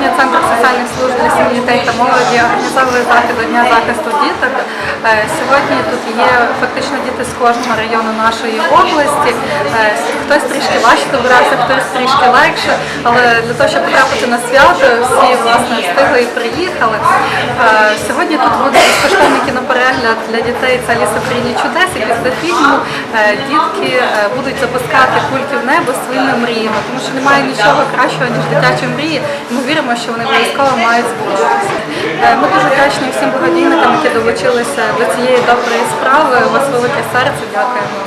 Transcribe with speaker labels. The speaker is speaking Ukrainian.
Speaker 1: Сьогодні Центр соціальних служб для сім'ї дітей та молоді організовує захід до Дня захисту діток. Е, сьогодні тут є фактично діти з кожного району нашої області. Е, Хтось трішки важче добирався, хтось трішки легше, але для того, щоб потрапити на свято, всі власне встигли і приїхали. Е, Сьогодні тут буде безкоштовний кіноперегляд для дітей. Це ліс Україні чудес. І після фільму е, дітки е, будуть запускати кульки в небо своїми мріями, тому що немає нічого кращого ніж дитячі мрії. І ми віримо, що вони обов'язково мають збутися. Е, Ми дуже вдячні всім благодійникам, які долучилися до цієї доброї справи. У вас велике серце. Дякуємо.